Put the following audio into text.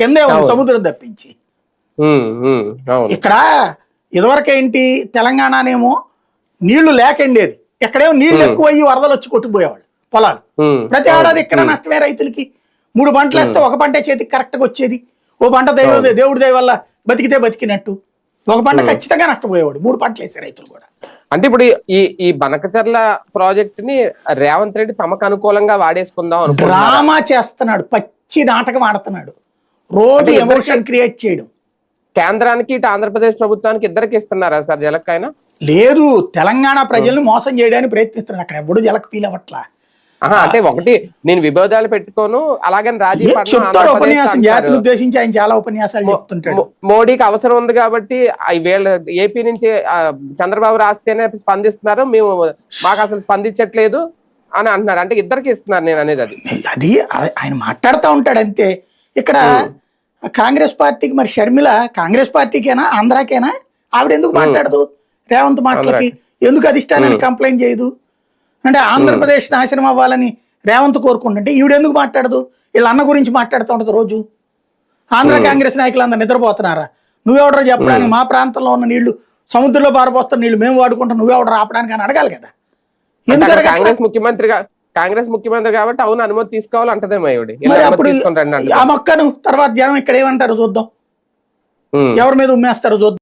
కిందే ఉంది. సముద్రం తప్పించి. ఇక్కడ ఇదివరకు ఏంటి తెలంగాణనేమో నీళ్ళు లేకండేది. ఎక్కడేమో నీళ్ళు ఎక్కువ అయ్యి వరదలు వచ్చి కొట్టుకుపోయేవాళ్ళు పొలాలు. ప్రతి ఏడాది ఇక్కడ నష్టమే రైతులకి. మూడు పంటలు వేస్తే ఒక పంట చేతికి కరెక్ట్గా వచ్చేది. ఓ పంట దైవ దేవుడి దయ వల్ల బతికితే బతికినట్టు. ఒక పంట ఖచ్చితంగా నష్టపోయేవాడు. మూడు పంటలు వేసే రైతులు కూడా. అంటే ఇప్పుడు ఈ ఈ బనకచర్ల ప్రాజెక్ట్ని రేవంత్ రెడ్డి తమకు అనుకూలంగా వాడేసుకుందాం డ్రామా చేస్తున్నాడు పచ్చి నాటకం ఆడుతున్నాడు. ఇద్దరికి- ఎమోషన్ క్రియేట్ చేయడం. కేంద్రానికి ఇటు ఆంధ్రప్రదేశ్ ప్రభుత్వానికి ఇద్దరికి ఇస్తున్నారా సార్ జలక్కైనా లేదు తెలంగాణ ప్రజల్ని మోసం చేయడానికి ప్రయత్నిస్తున్నాడు అక్కడ ఎవడు జలకు ఫీల్ అవ్వట్లా. అంటే ఒకటి నేను విభేదాలు పెట్టుకోను అలాగని రాజీ ఏ పడను, చెప్తాడు ఆంధ్రప్రదేశ్ ఉపన్యాసం. జాతిని ఉద్దేశించి ఆయన చాలా ఉపన్యాసాలు చెప్తుంటాడు. మోడీకి అవసరం ఉంది కాబట్టి వీళ్ళ ఏపీ నుంచి చంద్రబాబు రాస్తేనే స్పందిస్తున్నారు మేము మాకు అసలు స్పందించట్లేదు అని అంటున్నారు. అంటే ఇద్దరికి ఇస్తున్నారు నేను అనేది అది. అది ఆయన మాట్లాడుతూ ఉంటాడు అంతే. ఇక్కడ కాంగ్రెస్ పార్టీకి మరి షర్మిల కాంగ్రెస్ పార్టీకేనా ఆంధ్రాకేనా? ఆవిడ ఎందుకు మాట్లాడదు? రేవంత్ మాటలకి ఎందుకు అధిష్టానాన్ని కంప్లైంట్ చేయదు? అంటే ఆంధ్రప్రదేశ్ నాశనం అవ్వాలని రేవంత్ కోరుకుంటుంటే ఈవిడ ఎందుకు మాట్లాడదు? వీళ్ళ అన్న గురించి మాట్లాడుతూ ఉంటుంది రోజు. ఆంధ్ర కాంగ్రెస్ నాయకులు అందరు నిద్రపోతున్నారా? నువ్వెవడరా చెప్పడానికి మా ప్రాంతంలో ఉన్న నీళ్ళు సముద్రంలో పారబోస్తున్న నీళ్ళు మేము వాడుకుంటాం నువ్వెవడరా ఆపడానికి అని అడగాలి కదా. ఎందుకు? కాంగ్రెస్ ముఖ్యమంత్రిగా కాంగ్రెస్ ముఖ్యమంత్రి కాబట్టి అవును అనుమతి తీసుకోవాలి అంటదేమో రండి ఆ మొక్కను తర్వాత జనం ఇక్కడ ఏమంటారు చూద్దాం. ఎవరి మీద ఉమ్మేస్తారో చూద్దాం?